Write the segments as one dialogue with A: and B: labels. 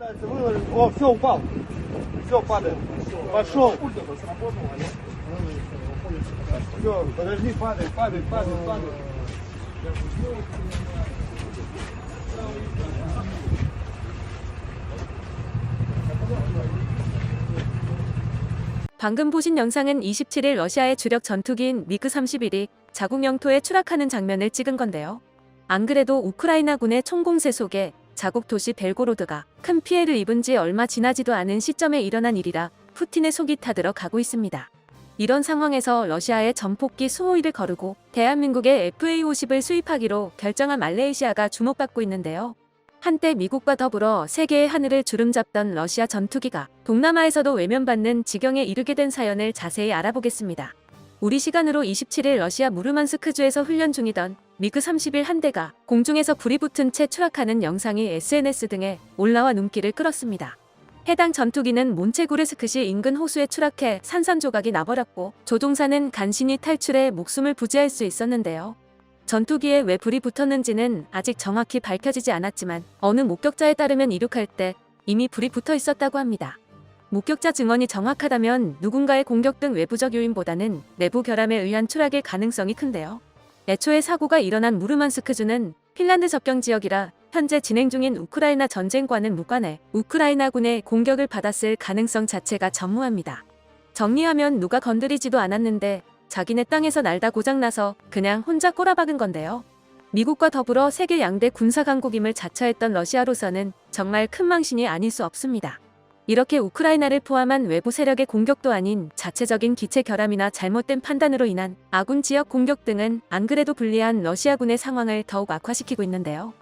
A: О, все, упал. Все, падает. Пошел. Все, подожди, падает, падает, падает, падает.
B: 방금 보신 영상은 27일 러시아의 주력 전투기인 미그 31이 자국 영토에 추락하는 장면을 찍은 건데요. 안 그래도 우크라이나군의 총공세 속에 자국 도시 벨고로드가 큰 피해를 입은 지 얼마 지나지도 않은 시점에 일어난 일이라 푸틴의 속이 타들어 가고 있습니다. 이런 상황에서 러시아의 전폭기 수호위를 거르고 대한민국의 FA-50을 수입하기로 결정한 말레이시아가 주목받고 있는데요. 한때 미국과 더불어 세계의 하늘을 주름잡던 러시아 전투기가 동남아에서도 외면받는 지경에 이르게 된 사연을 자세히 알아보겠습니다. 우리 시간으로 27일 러시아 무르만스크주에서 훈련 중이던 미그 31 한 대가 공중에서 불이 붙은 채 추락하는 영상이 SNS 등에 올라와 눈길을 끌었습니다. 해당 전투기는 몬체구레스크시 인근 호수에 추락해 산산조각이 나버렸고 조종사는 간신히 탈출해 목숨을 부지할 수 있었는데요. 전투기에 왜 불이 붙었는지는 아직 정확히 밝혀지지 않았지만 어느 목격자에 따르면 이륙할 때 이미 불이 붙어 있었다고 합니다. 목격자 증언이 정확하다면 누군가의 공격 등 외부적 요인보다는 내부 결함에 의한 추락일 가능성이 큰데요. 애초에 사고가 일어난 무르만스크주는 핀란드 접경 지역이라 현재 진행 중인 우크라이나 전쟁과는 무관해 우크라이나군의 공격을 받았을 가능성 자체가 전무합니다. 정리하면 누가 건드리지도 않았는데 자기네 땅에서 날다 고장나서 그냥 혼자 꼬라박은 건데요. 미국과 더불어 세계 양대 군사 강국임을 자처했던 러시아로서는 정말 큰 망신이 아닐 수 없습니다. 이렇게 우크라이나를 포함한 외부 세력의 공격도 아닌 자체적인 기체 결함이나 잘못된 판단으로 인한 아군 지역 공격 등은 안 그래도 불리한 러시아군의 상황을 더욱 악화시키고 있는데요.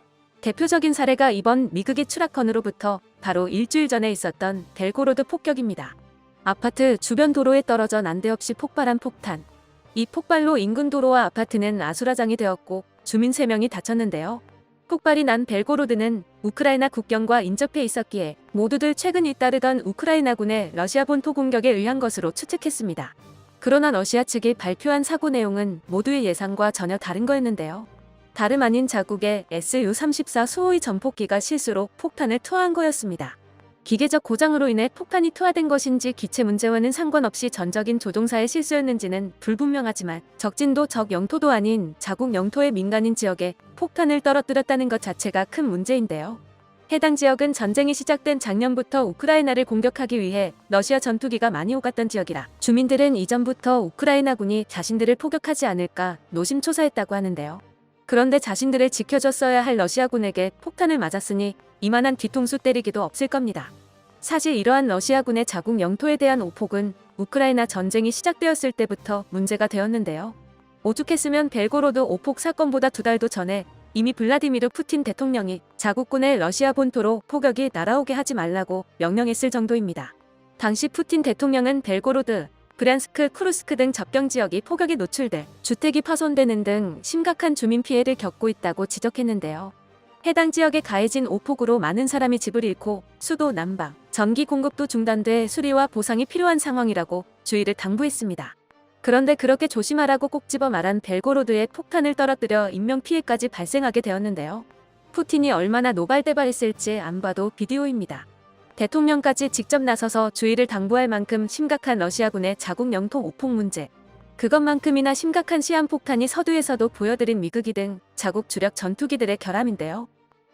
B: 대표적인 사례가 이번 미국의 추락건으로부터 바로 일주일 전에 있었던 벨고로드 폭격입니다. 아파트 주변 도로에 떨어져 난데없이 폭발한 폭탄. 이 폭발로 인근 도로와 아파트는 아수라장이 되었고 주민 3명이 다쳤는데요. 폭발이 난 벨고로드는 우크라이나 국경과 인접해 있었기에 모두들 최근 잇따르던 우크라이나군의 러시아 본 토 공격에 의한 것으로 추측했습니다. 그러나 러시아 측이 발표한 사고 내용은 모두의 예상과 전혀 다른 거였는데요. 다름 아닌 자국의 SU-34 수호위 전폭기가 실수로 폭탄을 투하한 거였습니다. 기계적 고장으로 인해 폭탄이 투하된 것인지 기체 문제와는 상관없이 전적인 조종사의 실수였는지는 불분명하지만 적진도 적 영토도 아닌 자국 영토의 민간인 지역에 폭탄을 떨어뜨렸다는 것 자체가 큰 문제인데요. 해당 지역은 전쟁이 시작된 작년부터 우크라이나를 공격하기 위해 러시아 전투기가 많이 오갔던 지역이라 주민들은 이전부터 우크라이나군이 자신들을 포격하지 않을까 노심초사했다고 하는데요. 그런데 자신들을 지켜줬어야 할 러시아군에게 폭탄을 맞았으니 이만한 뒤통수 때리기도 없을 겁니다. 사실 이러한 러시아군의 자국 영토에 대한 오폭은 우크라이나 전쟁이 시작되었을 때부터 문제가 되었는데요. 오죽했으면 벨고로드 오폭 사건보다 두 달도 전에 이미 블라디미르 푸틴 대통령이 자국군의 러시아 본토로 포격이 날아오게 하지 말라고 명령했을 정도입니다. 당시 푸틴 대통령은 벨고로드, 브란스크, 쿠르스크 등 접경 지역이 포격에 노출돼 주택이 파손되는 등 심각한 주민 피해를 겪고 있다고 지적했는데요. 해당 지역에 가해진 오폭으로 많은 사람이 집을 잃고 수도 난방, 전기 공급도 중단돼 수리와 보상이 필요한 상황이라고 주의를 당부했습니다. 그런데 그렇게 조심하라고 꼭 집어 말한 벨고로드에 폭탄을 떨어뜨려 인명피해까지 발생하게 되었는데요. 푸틴이 얼마나 노발대발했을지 안 봐도 비디오입니다. 대통령까지 직접 나서서 주의를 당부할 만큼 심각한 러시아군의 자국 영토 오폭 문제. 그것만큼이나 심각한 시한폭탄이 서두에서도 보여드린 미그기 등 자국 주력 전투기들의 결함인데요.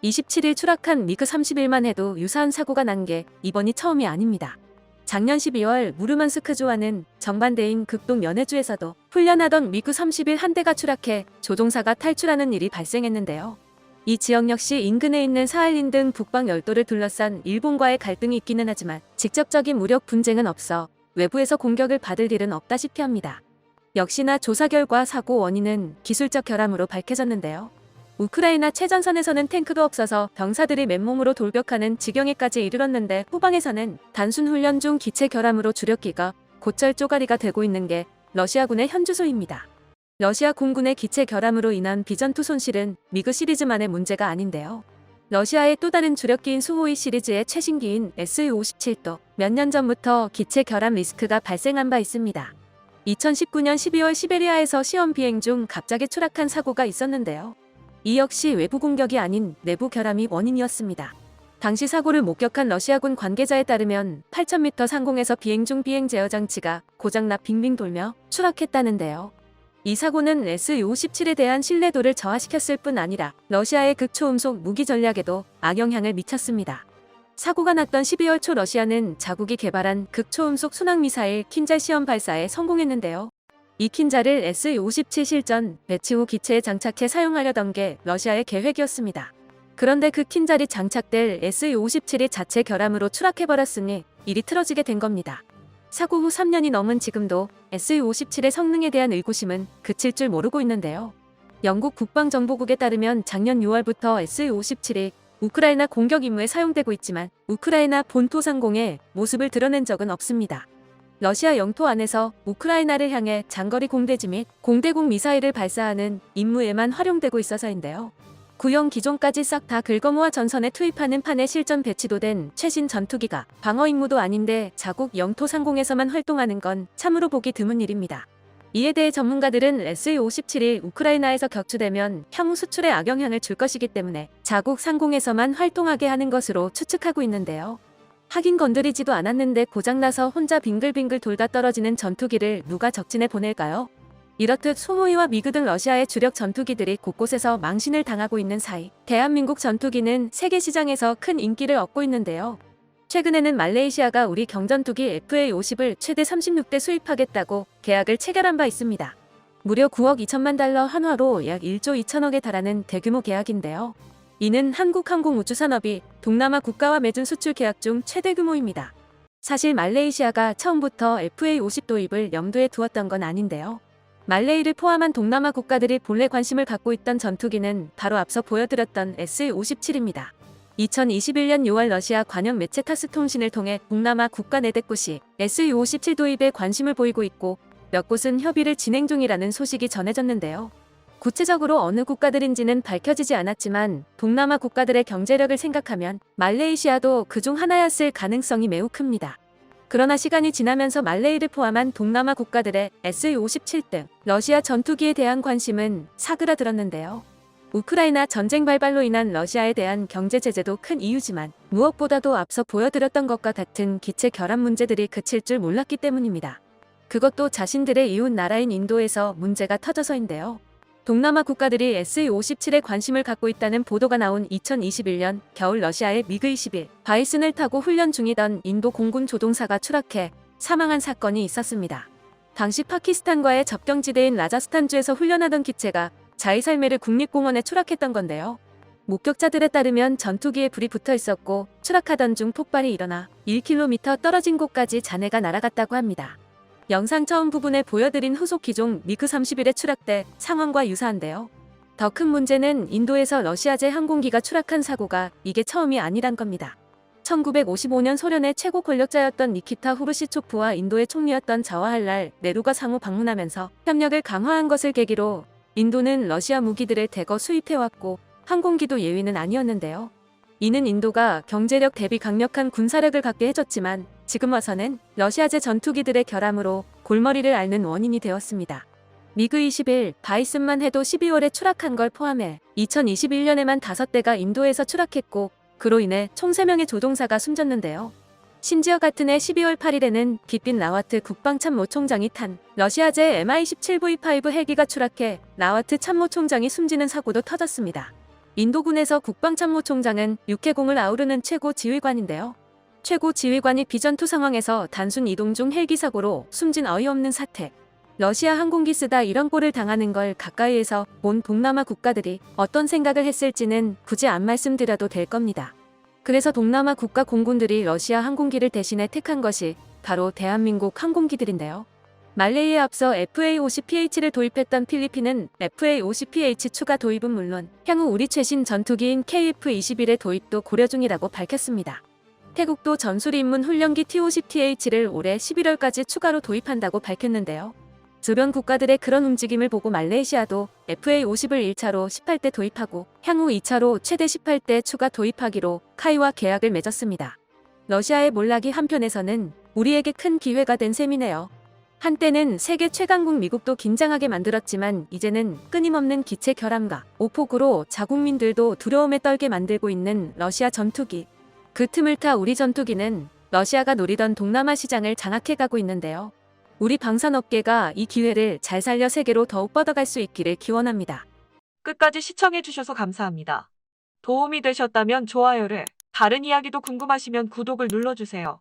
B: 27일 추락한 미그 31만 해도 유사한 사고가 난 게 이번이 처음이 아닙니다. 작년 12월 무르만스크주와는 정반대인 극동 연해주에서도 훈련하던 미그 31 한 대가 추락해 조종사가 탈출하는 일이 발생했는데요. 이 지역 역시 인근에 있는 사할린 등 북방 열도를 둘러싼 일본과의 갈등이 있기는 하지만 직접적인 무력 분쟁은 없어 외부에서 공격을 받을 일은 없다시피 합니다. 역시나 조사 결과 사고 원인은 기술적 결함으로 밝혀졌는데요. 우크라이나 최전선에서는 탱크도 없어서 병사들이 맨몸으로 돌격하는 지경에까지 이르렀는데 후방에서는 단순 훈련 중 기체 결함으로 주력기가 곧잘 쪼가리가 되고 있는 게 러시아군의 현주소입니다. 러시아 공군의 기체 결함으로 인한 비전투 손실은 미그 시리즈만의 문제가 아닌데요. 러시아의 또 다른 주력기인 수호위 시리즈의 최신기인 SU-57도 몇 년 전부터 기체 결함 리스크가 발생한 바 있습니다. 2019년 12월 시베리아에서 시험 비행 중 갑자기 추락한 사고가 있었는데요. 이 역시 외부 공격이 아닌 내부 결함이 원인이었습니다. 당시 사고를 목격한 러시아군 관계자에 따르면 8,000m 상공에서 비행 중 비행 제어 장치가 고장나 빙빙 돌며 추락했다는데요. 이 사고는 S-57에 대한 신뢰도를 저하시켰을 뿐 아니라 러시아의 극초음속 무기 전략에도 악영향을 미쳤습니다. 사고가 났던 12월 초 러시아는 자국이 개발한 극초음속 순항미사일 킨잘 시험 발사에 성공했는데요. 이 킨잘을 S-57 실전 배치 후 기체에 장착해 사용하려던 게 러시아의 계획이었습니다. 그런데 그 킨잘이 장착될 S-57이 자체 결함으로 추락해버렸으니 일이 틀어지게 된 겁니다. 사고 후 3년이 넘은 지금도 S-57의 성능에 대한 의구심은 그칠 줄 모르고 있는데요. 영국 국방정보국에 따르면 작년 6월부터 S-57이 우크라이나 공격 임무에 사용되고 있지만 우크라이나 본토 상공에 모습을 드러낸 적은 없습니다. 러시아 영토 안에서 우크라이나를 향해 장거리 공대지 및 공대공 미사일을 발사하는 임무에만 활용되고 있어서인데요. 구형 기종까지 싹 다 긁어모아 전선에 투입하는 판에 실전 배치도 된 최신 전투기가 방어 임무도 아닌데 자국 영토 상공에서만 활동하는 건 참으로 보기 드문 일입니다. 이에 대해 전문가들은 S-57이 우크라이나에서 격추되면 향후 수출에 악영향을 줄 것이기 때문에 자국 상공에서만 활동하게 하는 것으로 추측하고 있는데요. 하긴 건드리지도 않았는데 고장나서 혼자 빙글빙글 돌다 떨어지는 전투기를 누가 적진에 보낼까요? 이렇듯 소모이와 미그 등 러시아의 주력 전투기들이 곳곳에서 망신을 당하고 있는 사이 대한민국 전투기는 세계 시장에서 큰 인기를 얻고 있는데요. 최근에는 말레이시아가 우리 경전투기 FA-50을 최대 36대 수입하겠다고 계약을 체결한 바 있습니다. 무려 9억 2천만 달러 한화로 약 1조 2천억에 달하는 대규모 계약인데요. 이는 한국항공우주산업이 동남아 국가와 맺은 수출 계약 중 최대 규모입니다. 사실 말레이시아가 처음부터 FA-50 도입을 염두에 두었던 건 아닌데요. 말레이를 포함한 동남아 국가들이 본래 관심을 갖고 있던 전투기는 바로 앞서 보여드렸던 S-57입니다. 2021년 6월 러시아 관영 매체 타스 통신을 통해 동남아 국가 네댓 곳이 S-57 도입에 관심을 보이고 있고 몇 곳은 협의를 진행 중이라는 소식이 전해졌는데요. 구체적으로 어느 국가들인지는 밝혀지지 않았지만 동남아 국가들의 경제력을 생각하면 말레이시아도 그중 하나였을 가능성이 매우 큽니다. 그러나 시간이 지나면서 말레이를 포함한 동남아 국가들의 S-57 등 러시아 전투기에 대한 관심은 사그라들었는데요. 우크라이나 전쟁 발발로 인한 러시아에 대한 경제 제재도 큰 이유지만 무엇보다도 앞서 보여드렸던 것과 같은 기체 결함 문제들이 그칠 줄 몰랐기 때문입니다. 그것도 자신들의 이웃 나라인 인도에서 문제가 터져서인데요. 동남아 국가들이 S-57에 관심을 갖고 있다는 보도가 나온 2021년 겨울 러시아의 미그 21 바이슨을 타고 훈련 중이던 인도 공군 조종사가 추락해 사망한 사건이 있었습니다. 당시 파키스탄과의 접경지대인 라자스탄주에서 훈련하던 기체가 자이살메르 국립공원에 추락했던 건데요. 목격자들에 따르면 전투기에 불이 붙어 있었고 추락하던 중 폭발이 일어나 1km 떨어진 곳까지 잔해가 날아갔다고 합니다. 영상 처음 부분에 보여드린 후속 기종 미그 31에 추락돼 상황과 유사한데요. 더 큰 문제는 인도에서 러시아제 항공기가 추락한 사고가 이게 처음이 아니란 겁니다. 1955년 소련의 최고 권력자였던 니키타 후르시초프와 인도의 총리였던 자와할랄 네루가 상호 방문하면서 협력을 강화한 것을 계기로 인도는 러시아 무기들을 대거 수입해왔고 항공기도 예외는 아니었는데요. 이는 인도가 경제력 대비 강력한 군사력을 갖게 해줬지만 지금 와서는 러시아제 전투기들의 결함으로 골머리를 앓는 원인이 되었습니다. 미그 21 바이슨만 해도 12월에 추락한 걸 포함해 2021년에만 5대가 인도에서 추락했고 그로 인해 총 3명의 조종사가 숨졌는데요. 심지어 같은 해 12월 8일에는 빛빛 라와트 국방 참모총장이 탄 러시아제 Mi-17V5 헬기가 추락해 라와트 참모총장이 숨지는 사고도 터졌습니다. 인도군에서 국방 참모총장은 육해공을 아우르는 최고 지휘관인데요. 최고 지휘관이 비전투 상황에서 단순 이동 중 헬기 사고로 숨진 어이없는 사태. 러시아 항공기 쓰다 이런 꼴을 당하는 걸 가까이에서 본 동남아 국가들이 어떤 생각을 했을지는 굳이 안 말씀드려도 될 겁니다. 그래서 동남아 국가 공군들이 러시아 항공기를 대신해 택한 것이 바로 대한민국 항공기들인데요. 말레이에 앞서 FA-50PH를 도입했던 필리핀은 FA-50PH 추가 도입은 물론 향후 우리 최신 전투기인 KF-21의 도입도 고려 중이라고 밝혔습니다. 태국도 전술 입문 훈련기 T-50TH를 올해 11월까지 추가로 도입한다고 밝혔는데요. 주변 국가들의 그런 움직임을 보고 말레이시아도 FA-50을 1차로 18대 도입하고 향후 2차로 최대 18대 추가 도입하기로 카이와 계약을 맺었습니다. 러시아의 몰락이 한편에서는 우리에게 큰 기회가 된 셈이네요. 한때는 세계 최강국 미국도 긴장하게 만들었지만 이제는 끊임없는 기체 결함과 오폭으로 자국민들도 두려움에 떨게 만들고 있는 러시아 전투기. 그 틈을 타 우리 전투기는 러시아가 노리던 동남아 시장을 장악해 가고 있는데요. 우리 방산업계가 이 기회를 잘 살려 세계로 더욱 뻗어갈 수 있기를 기원합니다.
C: 끝까지 시청해주셔서 감사합니다. 도움이 되셨다면 좋아요를, 다른 이야기도 궁금하시면 구독을 눌러주세요.